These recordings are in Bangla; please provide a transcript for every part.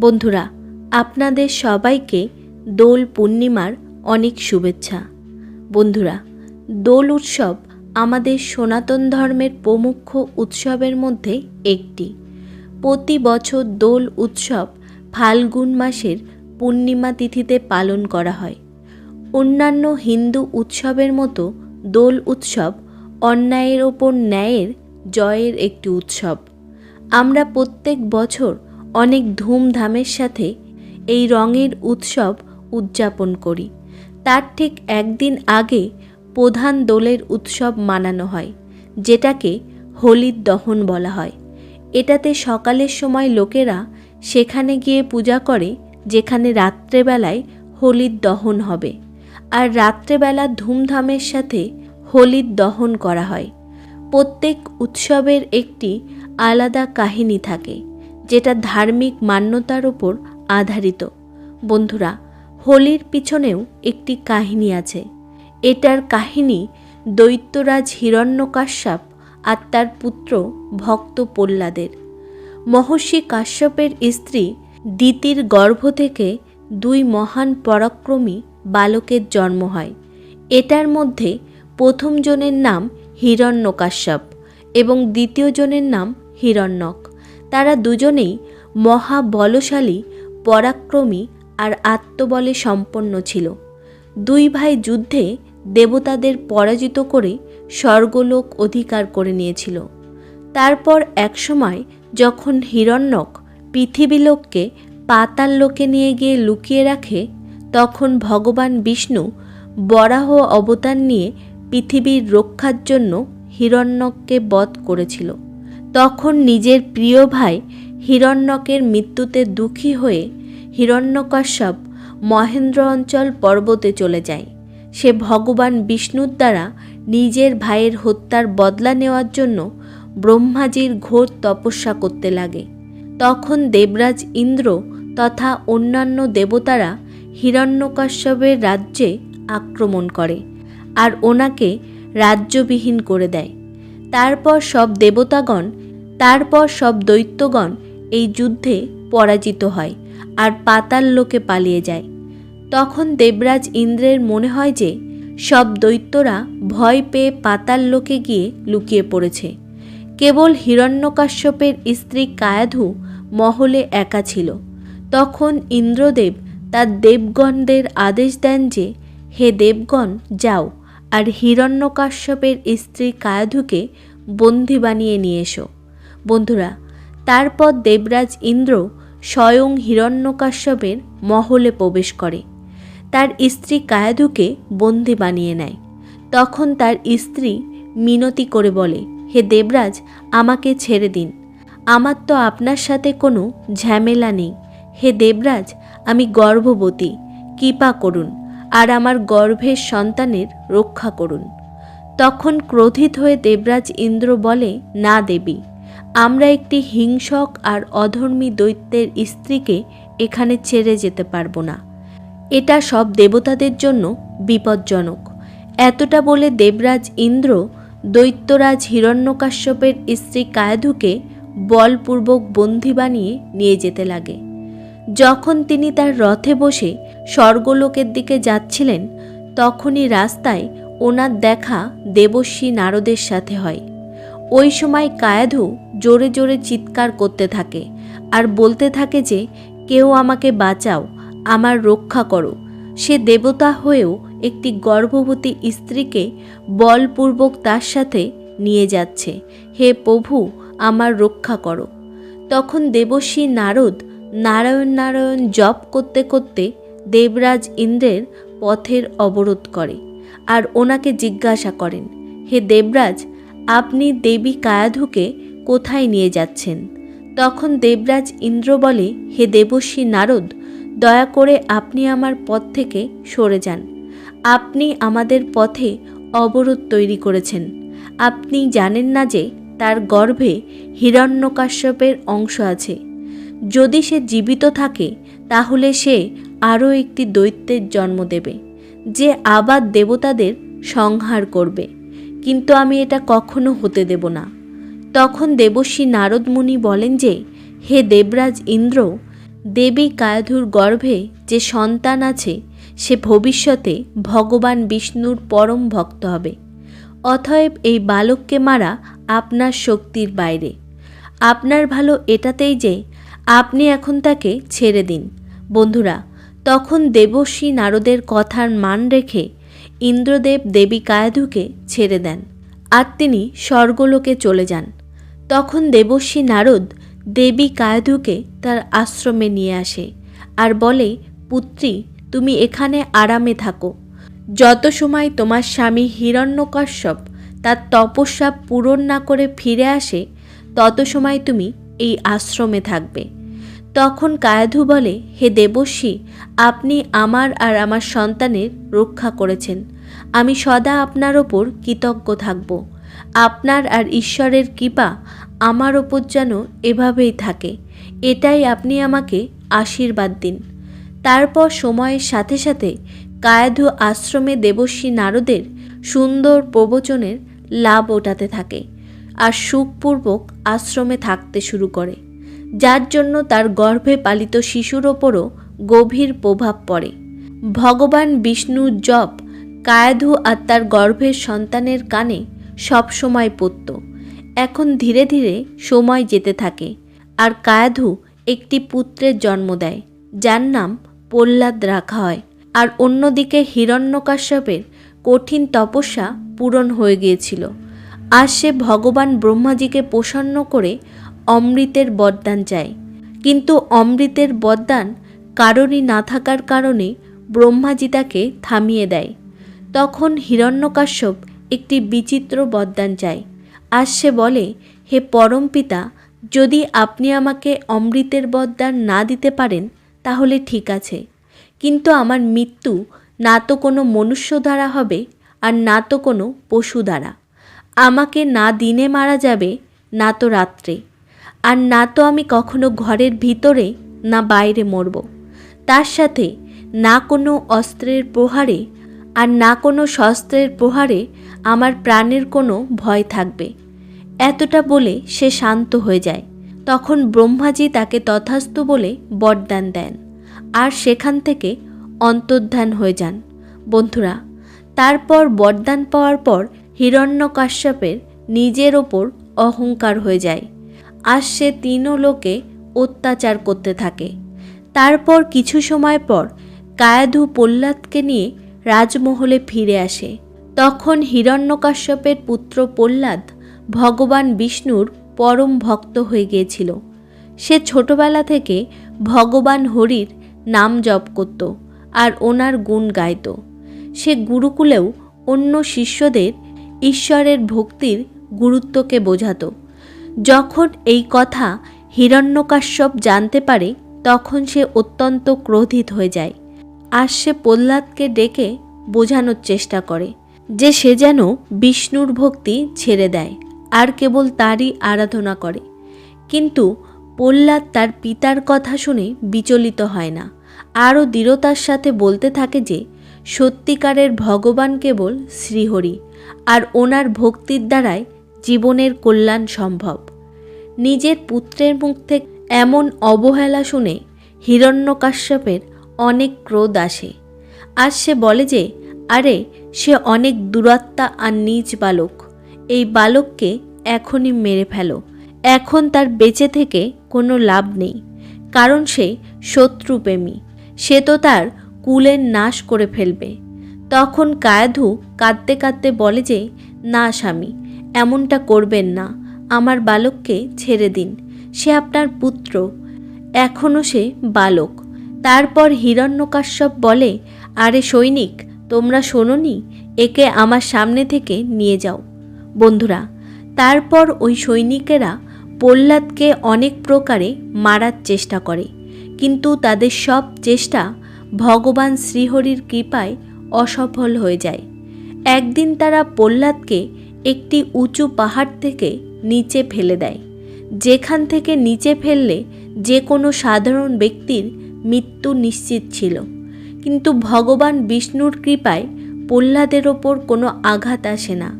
বন্ধুরা, আপনাদের সবাইকে দোল পূর্ণিমার অনেক শুভেচ্ছা। বন্ধুরা, দোল উৎসব আমাদের সনাতন ধর্মের প্রমুখ উৎসবের মধ্যে একটি। প্রতি বছর দোল উৎসব ফাল্গুন মাসের পূর্ণিমা তিথিতে পালন করা হয়। অন্যান্য হিন্দু উৎসবের মতো দোল উৎসব অন্যায়ের ওপর ন্যায়ের জয়ের একটি উৎসব। আমরা প্রত্যেক বছর অনেক ধুমধামের সাথে এই রঙের উৎসব উদযাপন করি। তার ঠিক একদিন আগে প্রধান দোলের উৎসব মানানো হয়, যেটাকে হোলির দহন বলা হয়। এটাতে সকালের সময় লোকেরা সেখানে গিয়ে পূজা করে, যেখানে রাত্রেবেলায় হোলির দহন হবে। আর রাত্রেবেলা ধুমধামের সাথে হোলির দহন করা হয়। প্রত্যেক উৎসবের একটি আলাদা কাহিনী থাকে। যেটা ধার্মিক মান্যতার ওপর আধারিত। বন্ধুরা, হোলির পিছনেও একটি কাহিনী আছে। এটার কাহিনী দৈত্যরাজ হিরণ্যকাশ্যপ আর তার পুত্র ভক্ত প্রহ্লাদের। মহর্ষি কাশ্যপের স্ত্রী দিতির গর্ভ থেকে দুই মহান পরাক্রমী বালকের জন্ম হয়। এটার মধ্যে প্রথম জনের নাম হিরণ্যকাশ্যপ এবং দ্বিতীয় জনের নাম হিরণ্যক। তারা দুজনেই মহাবলশালী, পরাক্রমী আর আত্মবলে সম্পন্ন ছিল। দুই ভাই যুদ্ধে দেবতাদের পরাজিত করে স্বর্গলোক অধিকার করে নিয়েছিল। তারপর একসময় যখন হিরণ্যক পৃথিবীলোককে পাতাল লোকে নিয়ে গিয়ে লুকিয়ে রাখে, তখন ভগবান বিষ্ণু বরাহ অবতার নিয়ে পৃথিবীর রক্ষার জন্য হিরণ্যককে বধ করেছিল। তখন নিজের প্রিয় ভাই হিরণ্যকের মৃত্যুতে দুঃখী হয়ে হিরণ্যকশ্যপ মহেন্দ্র অঞ্চল পর্বতে চলে যায়। সে ভগবান বিষ্ণুর দ্বারা নিজের ভাইয়ের হত্যার বদলা নেওয়ার জন্য ব্রহ্মাজির ঘোর তপস্যা করতে লাগে। তখন দেবরাজ ইন্দ্র তথা অন্যান্য দেবতারা হিরণ্যকাশ্যপের রাজ্যে আক্রমণ করে আর ওনাকে রাজ্যবিহীন করে দেয়। তারপর সব দেবতাগণ, তারপর সব দৈত্যগণ এই যুদ্ধে পরাজিত হয় আর পাতাল লোকে পালিয়ে যায়। তখন দেবরাজ ইন্দ্রের মনে হয় যে, সব দৈত্যরা ভয় পেয়ে পাতাল লোকে গিয়ে লুকিয়ে পড়েছে। কেবল হিরণ্যকাশ্যপের স্ত্রী কায়াধু মহলে একা ছিল। তখন ইন্দ্রদেব তার দেবগণদের আদেশ দেন যে, হে দেবগণ, যাও। আর হিরণ্যকাশ্যপের স্ত্রী কায়াধুকে বন্দি বানিয়ে নিয়ে এসো। বন্ধুরা, তারপর দেবরাজ ইন্দ্র স্বয়ং হিরণ্যকাশ্যপের মহলে প্রবেশ করে। তার স্ত্রী কায়াধুকে বন্দি বানিয়ে নেয়। তখন তার স্ত্রী মিনতি করে বলে, হে দেবরাজ, আমাকে ছেড়ে দিন। আমার তো আপনার সাথে কোনো ঝামেলা নেই। হে দেবরাজ, আমি গর্ভবতী। কৃপা করুন। আর আমার গর্ভের সন্তানের রক্ষা করুন। তখন ক্রোধিত হয়ে দেবরাজ ইন্দ্র বলে, না দেবী, আমরা একটি হিংসক আর অধর্মী দৈত্যের স্ত্রীকে এখানে ছেড়ে যেতে পারব না। এটা সব দেবতাদের জন্য বিপজ্জনক। এতটা বলে দেবরাজ ইন্দ্র দৈত্যরাজ হিরণ্যকাশ্যপের স্ত্রী কায়াধুকে বলপূর্বক বন্দি বানিয়ে নিয়ে যেতে লাগে। যখন তিনি তার রথে বসে স্বর্গলোকের দিকে যাচ্ছিলেন, তখনই রাস্তায় ওনার দেখা দেবশ্রী নারদের সাথে হয়। ওই সময় কায়াধু জোরে জোরে চিৎকার করতে থাকে আর বলতে থাকে যে, কেউ আমাকে বাঁচাও, আমার রক্ষা করো। সে দেবতা হয়েও একটি গর্ভবতী স্ত্রীকে বলপূর্বক তার সাথে নিয়ে যাচ্ছে, হে প্রভু, আমার রক্ষা করো। তখন দেবশ্রী নারদ নারায়ণ নারায়ণ জপ করতে করতে দেবরাজ ইন্দ্রের পথের অবরোধ করে আর ওনাকে জিজ্ঞাসা করেন, হে দেবরাজ, আপনি দেবী কায়াধুকে কোথায় নিয়ে যাচ্ছেন? তখন দেবরাজ ইন্দ্র বলে, হে দেবশ্রী নারদ, দয়া করে আপনি আমার পথ থেকে সরে যান। আপনি আমাদের পথে অবরোধ তৈরি করেছেন। আপনি জানেন না যে তার গর্ভে হিরণ্যকাশ্যপের অংশ আছে। যদি সে জীবিত থাকে, তাহলে সে আরও একটি দৈত্যের জন্ম দেবে, যে আবার দেবতাদের সংহার করবে। কিন্তু আমি এটা কখনো হতে দেব না। তখন দেবশ্রী নারদ মুনি বলেন যে, হে দেবরাজ ইন্দ্র, দেবী কায়াধুর গর্ভে যে সন্তান আছে, সে ভবিষ্যতে ভগবান বিষ্ণুর পরম ভক্ত হবে। অতএব এই বালককে মারা আপনার শক্তির বাইরে। আপনার ভালো এটাতেই যে আপনি এখন তাকে ছেড়ে দিন। বন্ধুরা, তখন দেবশ্রী নারদের কথার মান রেখে ইন্দ্রদেব দেবী কায়াধুকে ছেড়ে দেন আর তিনি স্বর্গলোকে চলে যান। তখন দেবশ্রী নারদ দেবী কায়াধুকে তার আশ্রমে নিয়ে আসে আর বলে, পুত্রী, তুমি এখানে আরামে থাকো। যত সময় তোমার স্বামী হিরণ্যকশ্যপ তার তপস্যা পূরণ না করে ফিরে আসে, তত সময় তুমি এই আশ্রমে থাকবে। তখন কায়াধু বলে, হে দেবশ্রী আপনি আমার আর আমার সন্তানের রক্ষা করেছেন। আমি সদা আপনার ওপর কৃতজ্ঞ থাকব। আপনার আর ঈশ্বরের কৃপা আমার ওপর যেন এভাবেই থাকে। এটাই আপনি আমাকে আশীর্বাদ দিন। তারপর সময়ের সাথে সাথে কায়াধু আশ্রমে দেবশ্রী নারদের সুন্দর প্রবচনের লাভ ওঠাতে থাকে আর সুখপূর্বক আশ্রমে থাকতে শুরু করে। যার জন্য তার গর্ভে পালিত শিশুর ওপরও গভীর প্রভাব পড়ে। ভগবান বিষ্ণুর জপ কায়াধু আর তার গর্ভের সন্তানের কানে সবসময় পড়ত। এখন ধীরে ধীরে সময় যেতে থাকে আর কায়াধু একটি পুত্রের জন্ম দেয়, যার নাম প্রহ্লাদ রাখা হয়। আর অন্যদিকে হিরণ্যকাশ্যপের কঠিন তপস্যা পূরণ হয়ে গিয়েছিল। আর সে ভগবান ব্রহ্মাজিকে প্রসন্ন করে অমৃতের বরদান চায়। কিন্তু অমৃতের বরদান কারণই না থাকার কারণে ব্রহ্মাজি তাকে থামিয়ে দেয়। তখন হিরণ্যকাশ্যপ একটি বিচিত্র বরদান চায়। আর সে বলে, হে পরম পিতা, যদি আপনি আমাকে অমৃতের বরদান না দিতে পারেন, তাহলে ঠিক আছে। কিন্তু আমার মৃত্যু না তো কোনো মনুষ্য দ্বারা হবে, আর না তো কোনো পশু দ্বারা আমাকে না দিনে মারা যাবে, না তো রাত্রে। আর না তো আমি কখনো ঘরের ভিতরে, না বাইরে মরব। তার সাথে না কোনো অস্ত্রের প্রহারে আর না কোনো শস্ত্রের প্রহারে আমার প্রাণের কোনো ভয় থাকবে। এতটা বলে সে শান্ত হয়ে যায়। তখন ব্রহ্মাজি তাকে তথাস্তু বলে বরদান দেন আর সেখান থেকে অন্তর্ধান হয়ে যান। বন্ধুরা, তারপর বরদান পাওয়ার পর হিরণ্যকাশ্যপের নিজের ওপর অহংকার হয়ে যায়। আর সে তিনও লোকে অত্যাচার করতে থাকে। তারপর কিছু সময় পর কায়াধু প্রহ্লাদকে নিয়ে রাজমহলে ফিরে আসে। তখন হিরণ্যকাশ্যপের পুত্র প্রহ্লাদ ভগবান বিষ্ণুর পরম ভক্ত হয়ে গিয়েছিল। সে ছোটবেলা থেকে ভগবান হরির নাম জপ করত আর ওনার গুণ গাইত। সে গুরুকুলেও অন্য শিষ্যদের ঈশ্বরের ভক্তির গুরুত্বকে বোঝাতো। যখন এই কথা হিরণ্যকাশ্যপ জানতে পারে, তখন সে অত্যন্ত ক্রোধিত হয়ে যায়। আর সে প্রহ্লাদকে ডেকে বোঝানোর চেষ্টা করে যে সে যেন বিষ্ণুর ভক্তি ছেড়ে দেয়, আর কেবল তারই আরাধনা করে। কিন্তু প্রহ্লাদ তার পিতার কথা শুনে বিচলিত হয় না। আরও দৃঢ়তার সাথে বলতে থাকে যে, সত্যিকারের ভগবান কেবল শ্রীহরি, আর ওনার ভক্তির দ্বারাই জীবনের কল্যাণ সম্ভব। নিজের পুত্রের মুখ থেকে এমন অবহেলা শুনে হিরণ্যকাশ্যপের অনেক ক্রোধ আসে। আর সে বলে যে, আরে, সে অনেক দূরাত্মা আর নিজ বালক। এই বালককে এখনই মেরে ফেলো। এখন তার বেঁচে থেকে কোনো লাভ নেই। কারণ সে শত্রুপ্রেমী। সে তো তার কুলের নাশ করে ফেলবে। তখন কায়াধু কাঁদতে কাঁদতে বলে যে, না স্বামী এমনটা করবেন না। আমার বালককে ছেড়ে দিন। সে আপনার পুত্র। এখনও সে বালক। তারপর হিরণ্যকাশ্যপ বলে, আরে সৈনিক, তোমরা শোনোনি? একে আমার সামনে থেকে নিয়ে যাও। বন্ধুরা, তারপর ওই সৈনিকেরা প্রহ্লাদকে অনেক প্রকারে মারার চেষ্টা করে। কিন্তু তাদের সব চেষ্টা ভগবান শ্রীহরির কৃপায় অসফল হয়ে যায়। একদিন তারা প্রহ্লাদকে একটি উঁচু পাহাড় থেকে নিচে ফেলে দেয়। যেখান থেকে নিচে ফেললে যে কোনো সাধারণ ব্যক্তির মৃত্যু নিশ্চিত ছিল। কিন্তু ভগবান বিষ্ণুর কৃপায় প্রহ্লাদের ওপর কোনো আঘাত আসে না।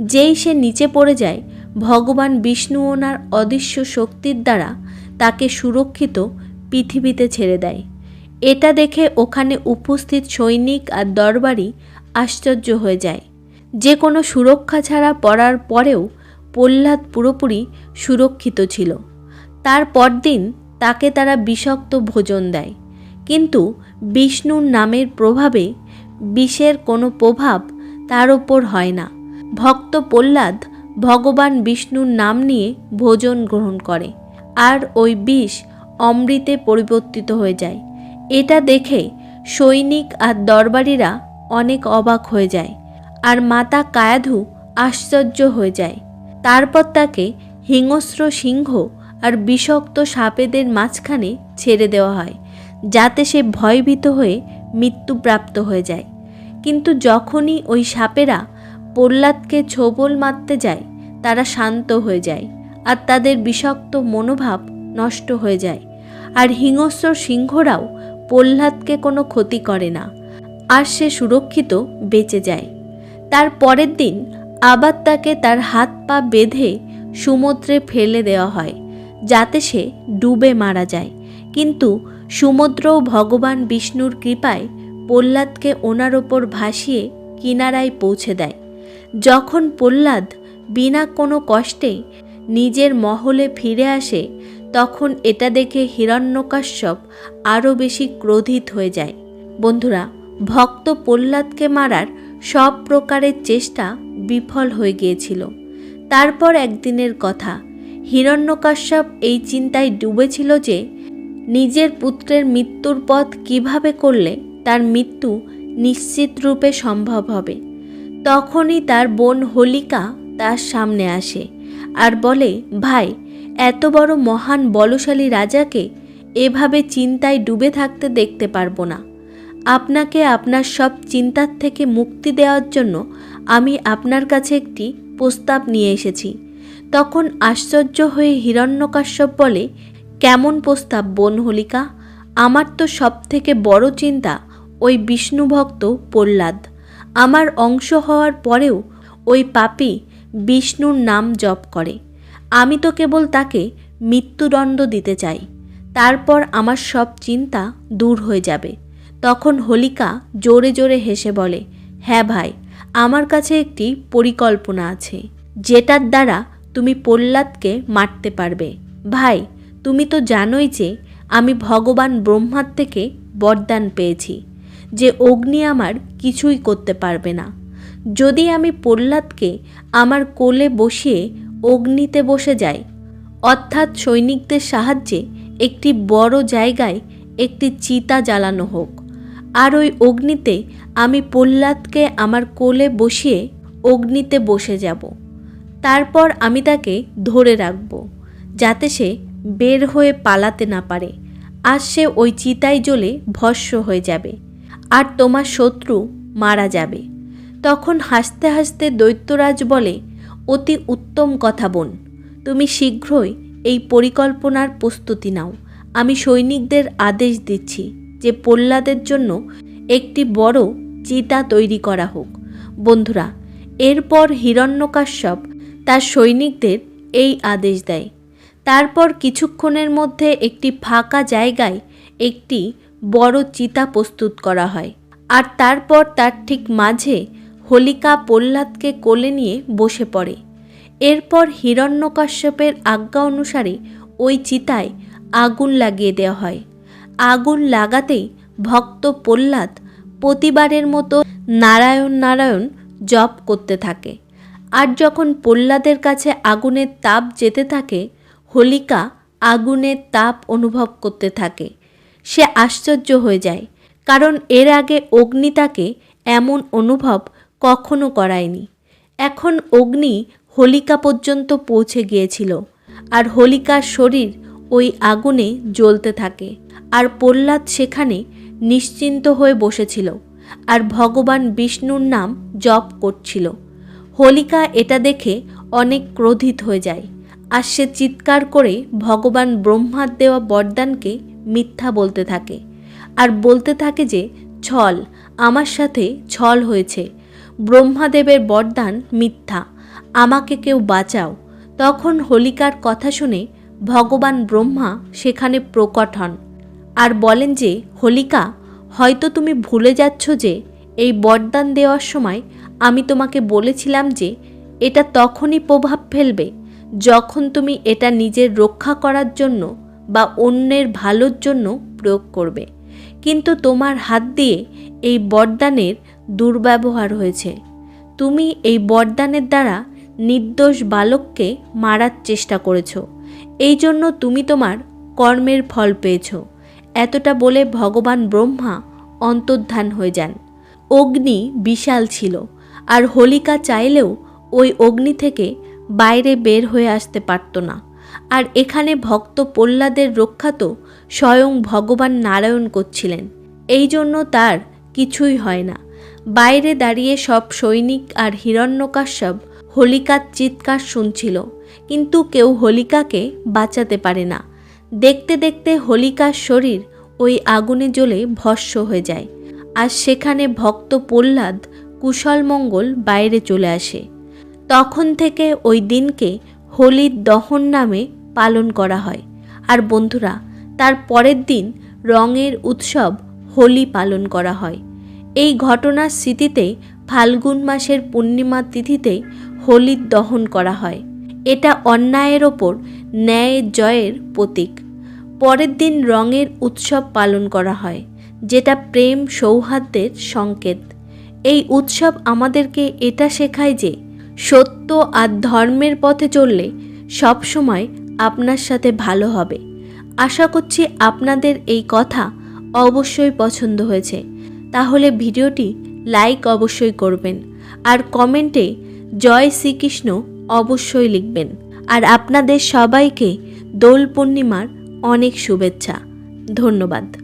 যেই সে নিচে পড়ে যায়, ভগবান বিষ্ণু ওনার অদৃশ্য শক্তির দ্বারা তাকে সুরক্ষিত পৃথিবীতে ছেড়ে দেয়। এটা দেখে ওখানে উপস্থিত সৈনিক আর দরবারি আশ্চর্য হয়ে যায়। যে কোনো সুরক্ষা ছাড়া পড়ার পরেও প্রহ্লাদ পুরোপুরি সুরক্ষিত ছিল। তার পরদিন তাকে তারা বিষাক্ত ভোজন দেয়। কিন্তু বিষ্ণুর নামের প্রভাবে বিষের কোনো প্রভাব তার ওপর হয় না। ভক্ত প্রহ্লাদ ভগবান বিষ্ণুর নাম নিয়ে ভোজন গ্রহণ করে আর ওই বিষ অমৃতে পরিবর্তিত হয়ে যায়। এটা দেখে সৈনিক আর দরবারিরা অনেক অবাক হয়ে যায়। আর মাতা কায়াধু আশ্চর্য হয়ে যায়। তারপর তাকে হিংস্র সিংহ আর বিষাক্ত সাপেদের মাঝখানে ছেড়ে দেওয়া হয়, যাতে সে ভয়ভীত হয়ে মৃত্যুপ্রাপ্ত হয়ে যায়। কিন্তু যখনই ওই সাপেরা প্রহ্লাদকে ছোবল মারতে যায়, তারা শান্ত হয়ে যায় আর তাদের বিষাক্ত মনোভাব নষ্ট হয়ে যায়। আর হিংস্র সিংহরাও প্রহ্লাদকে কোনো ক্ষতি করে না, আর সে সুরক্ষিত বেঁচে যায়। তার পরের দিন আবার তাকে তার হাত পা বেঁধে সমুদ্রে ফেলে দেওয়া হয়, যাতে সে ডুবে মারা যায়। কিন্তু সমুদ্রও ভগবান বিষ্ণুর কৃপায় প্রহ্লাদকে ওনার ওপর ভাসিয়ে কিনারায় পৌঁছে দেয়। যখন প্রহ্লাদ বিনা কোনো কষ্টে নিজের মহলে ফিরে আসে, তখন এটা দেখে হিরণ্যকাশ্যপ আরও বেশি ক্রোধিত হয়ে যায়। বন্ধুরা, ভক্ত প্রহ্লাদকে মারার সব প্রকারের চেষ্টা বিফল হয়ে গিয়েছিল। তারপর একদিনের কথা, হিরণ্যকাশ্যপ এই চিন্তায় ডুবেছিল যে, নিজের পুত্রের মৃত্যুর পথ কীভাবে করলে তার মৃত্যু নিশ্চিত রূপে সম্ভব হবে। তখনই তার বোন হোলিকা তার সামনে আসে আর বলে, ভাই, এত বড় মহান বলশালী রাজাকে এভাবে চিন্তায় ডুবে থাকতে দেখতে পারব না। আপনাকে আপনার সব চিন্তার থেকে মুক্তি দেওয়ার জন্য আমি আপনার কাছে একটি প্রস্তাব নিয়ে এসেছি। তখন আশ্চর্য হয়ে হিরণ্যকাশ্যপ বলে, কেমন প্রস্তাব বোন হোলিকা আমার তো সব থেকে বড় চিন্তা ওই বিষ্ণুভক্ত প্রহ্লাদ। আমার অংশ হওয়ার পরেও ওই পাপি বিষ্ণুর নাম জপ করে। আমি তো কেবল তাকে মৃত্যুদণ্ড দিতে চাই। তারপর আমার সব চিন্তা দূর হয়ে যাবে। তখন হোলিকা জোরে জোরে হেসে বলে হ্যাঁ ভাই, আমার কাছে একটি পরিকল্পনা আছে, যেটার দ্বারা তুমি প্রহ্লাদকে মারতে পারবে। ভাই, তুমি তো জানোই যে আমি ভগবান ব্রহ্মার থেকে বরদান পেয়েছি, যে অগ্নি আমার কিছুই করতে পারবে না। যদি আমি প্রহ্লাদকে আমার কোলে বসিয়ে অগ্নিতে বসে যাই, অর্থাৎ সৈনিকদের সাহায্যে একটি বড় জায়গায় একটি চিতা জ্বালানো হোক আর ওই অগ্নিতে আমি প্রহ্লাদকে আমার কোলে বসিয়ে অগ্নিতে বসে যাব। তারপর আমি তাকে ধরে রাখব, যাতে সে বের হয়ে পালাতে না পারে, আর সে ওই চিতায় জ্বলে ভস্য হয়ে যাবে, আর তোমার শত্রু মারা যাবে। তখন হাসতে হাসতে দৈত্যরাজ বলে, অতি উত্তম কথা বোন, তুমি শীঘ্রই এই পরিকল্পনার প্রস্তুতি নাও। আমি সৈনিকদের আদেশ দিচ্ছি। যে প্রহ্লাদের জন্য একটি বড় চিতা তৈরি করা হোক। বন্ধুরা, এরপর হিরণ্যকাশ্যপ তার সৈনিকদের এই আদেশ দেয়। তারপর কিছুক্ষণের মধ্যে একটি ফাঁকা জায়গায় একটি বড় চিতা প্রস্তুত করা হয়। আর তারপর তার ঠিক মাঝে হোলিকা প্রহ্লাদকে কোলে নিয়ে বসে পড়ে। এরপর হিরণ্যকাশ্যপের আজ্ঞা অনুসারে ওই চিতায় আগুন লাগিয়ে দেওয়া হয়। আগুন লাগাতেই ভক্ত প্রহ্লাদ প্রতিবারের মতো নারায়ণ নারায়ণ জপ করতে থাকে। আর যখন প্রহ্লাদের কাছে আগুনের তাপ যেতে থাকে, হোলিকা আগুনের তাপ অনুভব করতে থাকে। সে আশ্চর্য হয়ে যায়, কারণ এর আগে অগ্নি তাকে এমন অনুভব কখনো করায়নি। এখন অগ্নি হোলিকা পর্যন্ত পৌঁছে গিয়েছিল, আর হোলিকার শরীর ওই আগুনে জ্বলতে থাকে। আর প্রহ্লাদ সেখানে নিশ্চিন্ত হয়ে বসেছিল আর ভগবান বিষ্ণুর নাম জপ করছিল। হোলিকা এটা দেখে অনেক ক্রোধিত হয়ে যায় আর সে চিৎকার করে ভগবান ব্রহ্মার দেওয়া বরদানকে মিথ্যা বলতে থাকে আর বলতে থাকে যে, ছল, আমার সাথে ছল হয়েছে। ব্রহ্মাদেবের বরদান মিথ্যা। আমাকে কেউ বাঁচাও। তখন হোলিকার কথা শুনে ভগবান ব্রহ্মা সেখানে প্রকট হন। আর বলেন যে, হোলিকা, হয়তো তুমি ভুলে যাচ্ছ যে, এই বরদান দেওয়ার সময় আমি তোমাকে বলেছিলাম যে, এটা তখনই প্রভাব ফেলবে যখন তুমি এটা নিজের রক্ষা করার জন্য বা অন্যের ভালোর জন্য প্রয়োগ করবে। কিন্তু তোমার হাত দিয়ে এই বরদানের দুর্ব্যবহার হয়েছে। তুমি এই বরদানের দ্বারা নির্দোষ বালককে মারার চেষ্টা করেছ। এই জন্য তুমি তোমার কর্মের ফল পেয়েছ। এতটা বলে ভগবান ব্রহ্মা অন্তর্ধান হয়ে যান। অগ্নি বিশাল ছিল, আর হোলিকা চাইলেও ওই অগ্নি থেকে বাইরে বের হয়ে আসতে পারত না। আর এখানে ভক্ত প্রহ্লাদের রক্ষা তো স্বয়ং ভগবান নারায়ণ করছিলেন। এই জন্য তার কিছুই হয় না। বাইরে দাঁড়িয়ে সব সৈনিক আর হিরণ্যকাশ্যপ হোলিকার চিৎকার শুনছিল, কিন্তু কেউ হোলিকাকে বাঁচাতে পারে না। দেখতে দেখতে হোলিকার শরীর ওই আগুনে জ্বলে ভস্য হয়ে যায়। আর সেখানে ভক্ত প্রহ্লাদ কুশলমঙ্গল বাইরে চলে আসে। তখন থেকে ওই দিনকে হোলির দহন নামে পালন করা হয়। আর বন্ধুরা, তার পরের দিন রঙের উৎসব হোলি পালন করা হয়। এই ঘটনার স্মৃতিতে ফাল্গুন মাসের পূর্ণিমা তিথিতে হোলির দহন করা হয়। এটা অন্যায়ের ওপর ন্যায়ের জয়ের প্রতীক। পরের দিন রঙের উৎসব পালন করা হয়, যেটা প্রেম সৌহার্দ্যের সংকেত। এই উৎসব আমাদেরকে এটা শেখায় যে, সত্য আর ধর্মের পথে চললে সবসময় আপনার সাথে ভালো হবে। আশা করছি আপনাদের এই কথা অবশ্যই পছন্দ হয়েছে। তাহলে ভিডিওটি লাইক অবশ্যই করবেন, আর কমেন্টে জয় শ্রীকৃষ্ণ অবশ্যই লিখবেন। আর আপনাদের সবাইকে দোল পূর্ণিমার অনেক শুভেচ্ছা। ধন্যবাদ।